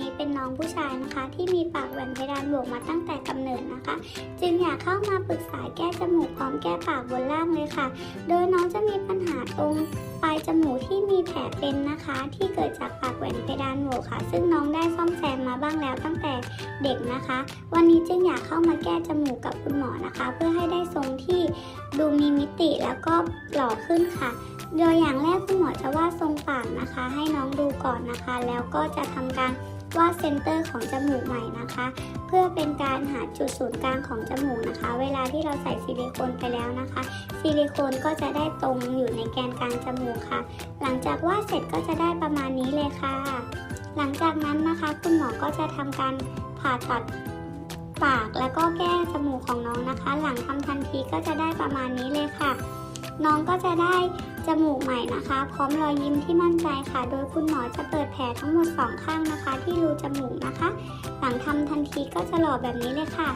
นี้เป็นน้องผู้ชายนะคะ ที่มีปากแหว่งเพดานโหวกมาตั้งแต่กำเนิดนะคะ จึงอยากเข้ามาปรึกษาแก้จมูกพร้อมแก้ปากบนล่างเลยค่ะ โดยน้องจะมีปัญหาตรงปลายจมูกที่มีแผลเป็นนะคะ ที่เกิดจากปากแหว่งเพดานโหวค่ะ ซึ่งน้องได้ซ่อมแซมมาบ้างแล้วตั้งแต่เด็กนะคะ วันนี้จึงอยากเข้ามาแก้จมูกกับคุณหมอนะคะ เพื่อให้ได้ทรงที่ดูมีมิติแล้วก็หล่อขึ้นค่ะโดยอย่างแรกคุณหมอจะวาดทรงปากนะคะ ให้น้องดูก่อนนะคะ แล้วก็จะทำการ ว่าเซนเตอร์ของจมูกใหม่นะคะ เพื่อเป็นการหาจุดศูนย์กลางของจมูกนะคะ เวลาที่เราใส่ซิลิโคนไปแล้วนะคะ ซิลิโคนก็จะได้ตรงอยู่ในแกนกลางจมูกค่ะ หลังจากวาดเสร็จก็จะได้ประมาณนี้เลยค่ะ หลังจากนั้นนะคะ คุณหมอก็จะทำการผ่าตัดปากแล้วก็แก้จมูกของน้องนะคะ หลังทำทันทีก็จะได้ประมาณนี้เลยค่ะ น้องก็จะได้ มูกใหม่นะคะ พร้อมรอยยิ้มที่มั่นใจค่ะ โดยคุณหมอจะเปิดแผลทั้งหมดสองข้างนะคะ ที่รูจมูกนะคะ หลังทำทันทีก็จะหล่อแบบนี้เลยค่ะ